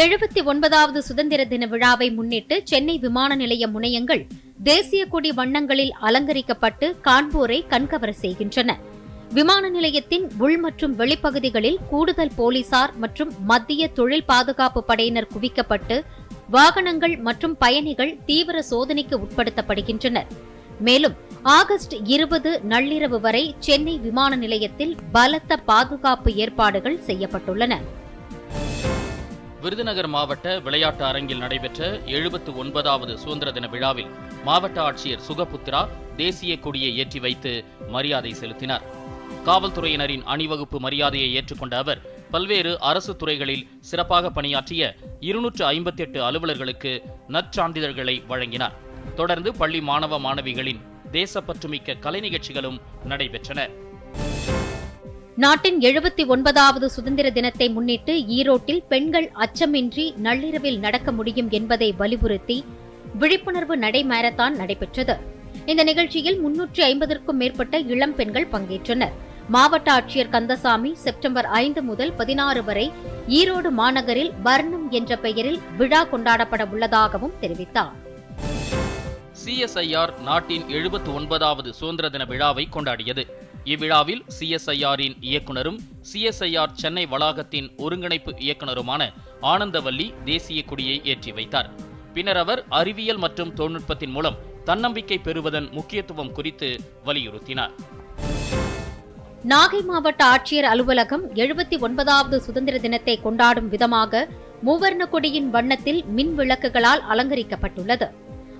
எழுபத்தி ஒன்பதாவது சுதந்திர தின விழாவை முன்னிட்டு சென்னை விமான நிலைய முனையங்கள் தேசிய கொடி வண்ணங்களில் அலங்கரிக்கப்பட்டு காண்போரை கண்கவர செய்கின்றன. விமான நிலையத்தின் உள் மற்றும் வெளிப்பகுதிகளில் கூடுதல் போலீசார் மற்றும் மத்திய தொழில் பாதுகாப்பு படையினர் குவிக்கப்பட்டு வாகனங்கள் மற்றும் பயணிகள் தீவிர சோதனைக்கு உட்படுத்தப்படுகின்றனர். மேலும் ஆகஸ்ட் இருபது நள்ளிரவு வரை சென்னை விமான நிலையத்தில் பலத்த பாதுகாப்பு ஏற்பாடுகள் செய்யப்பட்டுள்ளன. விருதுநகர் மாவட்ட விளையாட்டு அரங்கில் நடைபெற்ற எழுபத்து ஒன்பதாவது சுதந்திர தின விழாவில் மாவட்ட ஆட்சியர் சுகபுத்ரா தேசிய கொடியை ஏற்றி வைத்து மரியாதை செலுத்தினார். காவல்துறையினரின் அணிவகுப்பு மரியாதையை ஏற்றுக்கொண்ட அவர் பல்வேறு அரசு துறைகளில் சிறப்பாக பணியாற்றிய இருநூற்று ஐம்பத்தி எட்டு அலுவலர்களுக்கு நற்சான்றிதழ்களை வழங்கினார். தொடர்ந்து பள்ளி மாணவ மாணவிகளின் தேசப்பற்றுமிக்க கலை நிகழ்ச்சிகளும் நடைபெற்றன. நாட்டின் எழுபத்தி ஒன்பதாவது சுதந்திர தினத்தை முன்னிட்டு ஈரோட்டில் பெண்கள் அச்சமின்றி நள்ளிரவில் நடக்க முடியும் என்பதை வலியுறுத்தி விழிப்புணர்வு நடை மாரத்தான் நடைபெற்றது. இந்த நிகழ்ச்சியில் முன்னூற்றி ஐம்பதற்கும் மேற்பட்ட இளம் பெண்கள் பங்கேற்றனர். மாவட்ட ஆட்சியர் கந்தசாமி செப்டம்பர் ஐந்து முதல் பதினாறு வரை ஈரோடு மாநகரில் வர்ணம் என்ற பெயரில் விழா கொண்டாடப்பட உள்ளதாகவும் தெரிவித்தார். சிஎஸ்ஐஆர் நாட்டின் எழுபத்தி ஒன்பதாவது சுதந்திர தின விழாவை கொண்டாடியது. இவ்விழாவில் சிஎஸ்ஐஆரின் இயக்குனரும் சிஎஸ்ஐஆர் சென்னை வளாகத்தின் ஒருங்கிணைப்பு இயக்குனருமான ஆனந்தவல்லி தேசிய கொடியை ஏற்றி வைத்தார். பின்னர் அவர் அறிவியல் மற்றும் தொழில்நுட்பத்தின் மூலம் தன்னம்பிக்கை பெறுவதன் முக்கியத்துவம் குறித்து வலியுறுத்தினார். நாகை மாவட்ட ஆட்சியர் அலுவலகம் எழுபத்தி ஒன்பதாவது சுதந்திர தினத்தை கொண்டாடும் விதமாக மூவர்ண கொடியின் வண்ணத்தில் மின் விளக்குகளால் அலங்கரிக்கப்பட்டுள்ளது.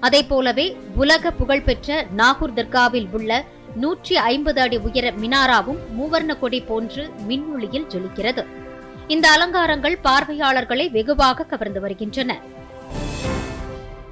அதேபோலவே உலக புகழ்பெற்ற நாகூர் தர்காவில் உள்ள நூற்றி ஐம்பது அடி உயர மினாராவும் மூவர்ண கொடி போன்று மின்னொளியில் ஜொலிக்கிறது. இந்த அலங்காரங்கள் பார்வையாளர்களை வெகுவாக கவர்ந்து வருகின்றன.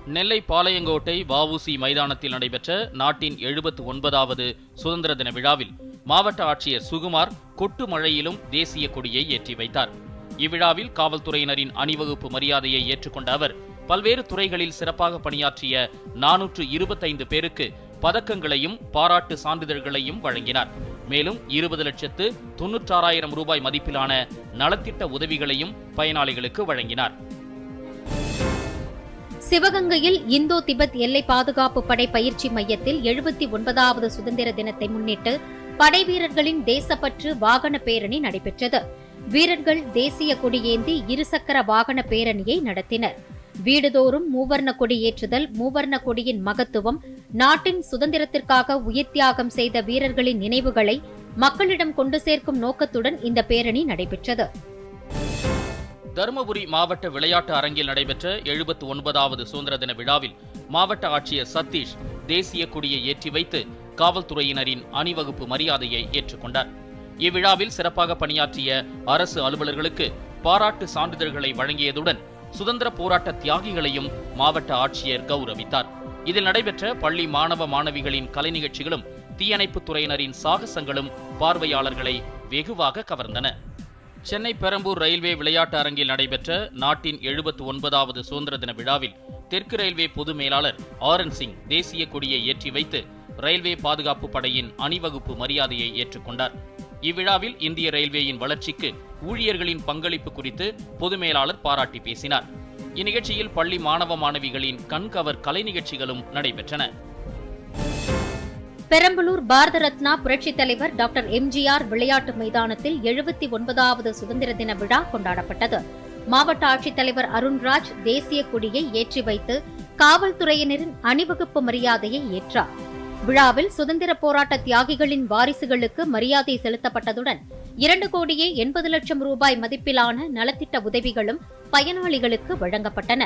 நெல்லை பாளையங்கோட்டை வஉசி மைதானத்தில் நடைபெற்ற நாட்டின் எழுபத்து ஒன்பதாவது சுதந்திர தின விழாவில் மாவட்ட ஆட்சியர் சுகுமார் கொட்டு மழையிலும் தேசிய கொடியை ஏற்றி வைத்தார். இவ்விழாவில் காவல்துறையினரின் அணிவகுப்பு மரியாதையை ஏற்றுக்கொண்ட அவர் பல்வேறு துறைகளில் சிறப்பாக பணியாற்றிய நானூற்று இருபத்தைந்து பேருக்கு பதக்கங்களையும் பாராட்டு சான்றிதழ்களையும் வழங்கினார். மேலும் இருபது லட்சத்து தொன்னூற்றாறாயிரம் ரூபாய் மதிப்பிலான நலத்திட்ட உதவிகளையும் பயனாளிகளுக்கு வழங்கினார். சிவகங்கையில் இந்தோ திபெத் எல்லை பாதுகாப்பு படை பயிற்சி மையத்தில் எழுபத்தி ஒன்பதாவது சுதந்திர தினத்தை முன்னிட்டு படை வீரர்களின் தேசப்பற்று வாகன பேரணி நடைபெற்றது. வீரர்கள் தேசிய கொடியேந்தி இருசக்கர வாகன பேரணியை நடத்தினர். வீடுதோறும் மூவர்ண கொடி ஏற்றுதல் மூவர்ண கொடியின் மகத்துவம் நாட்டின் சுதந்திரத்திற்காக உயிர்த்தியாகம் செய்த வீரர்களின் நினைவுகளை மக்களிடம் கொண்டு சேர்க்கும் நோக்கத்துடன் இந்த பேரணி நடைபெற்றது. தருமபுரி மாவட்ட விளையாட்டு அரங்கில் நடைபெற்ற எழுபத்து ஒன்பதாவது சுதந்திர தின விழாவில் மாவட்ட ஆட்சியர் சதீஷ் தேசிய கொடியை ஏற்றி வைத்து காவல்துறையினரின் அணிவகுப்பு மரியாதையை ஏற்றுக்கொண்டார் இவ்விழாவில் சிறப்பாக பணியாற்றிய அரசு அலுவலர்களுக்கு பாராட்டு சான்றிதழ்களை வழங்கியதுடன் சுதந்திர போராட்ட தியாகிகளையும் மாவட்ட ஆட்சியர் கௌரவித்தார். இதில் நடைபெற்ற பள்ளி மாணவ மாணவிகளின் கலை நிகழ்ச்சிகளும் தீயணைப்புத் துறையினரின் சாகசங்களும் பார்வையாளர்களை வெகுவாக கவர்ந்தன. சென்னை பெரம்பூர் ரயில்வே விளையாட்டு அரங்கில் நடைபெற்ற நாட்டின் எழுபத்து ஒன்பதாவது சுதந்திர தின விழாவில் தெற்கு ரயில்வே பொது மேலாளர் ஆர் என் சிங் தேசிய கொடியை ஏற்றி வைத்து ரயில்வே பாதுகாப்பு படையின் அணிவகுப்பு மரியாதையை ஏற்றுக்கொண்டார் இவ்விழாவில் இந்திய ரயில்வேயின் வளர்ச்சிக்கு ஊழியர்களின் பங்களிப்பு குறித்து பொது மேலாளர் பாராட்டி பேசினார். இந்நிகழ்ச்சியில் பள்ளி மாணவ மாணவிகளின் கண்கவர் கலை நிகழ்ச்சிகளும் நடைபெற்றன. பெரம்பலூர் பாரத ரத்னா புரட்சித் தலைவர் டாக்டர் எம்ஜிஆர் விளையாட்டு மைதானத்தில் எழுபத்தி ஒன்பதாவது சுதந்திர தின விழா கொண்டாடப்பட்டது. மாவட்ட ஆட்சித்தலைவர் அருண்ராஜ் தேசிய கொடியை ஏற்றி வைத்து காவல்துறையினரின் அணிவகுப்பு மரியாதையை ஏற்றார். விழாவில் சுதந்திர போராட்ட தியாகிகளின் வாரிசுகளுக்கு மரியாதை செலுத்தப்பட்டதுடன் இரண்டு கோடியே எண்பது லட்சம் ரூபாய் மதிப்பிலான நலத்திட்ட உதவிகளும் பயனாளிகளுக்கு வழங்கப்பட்டன.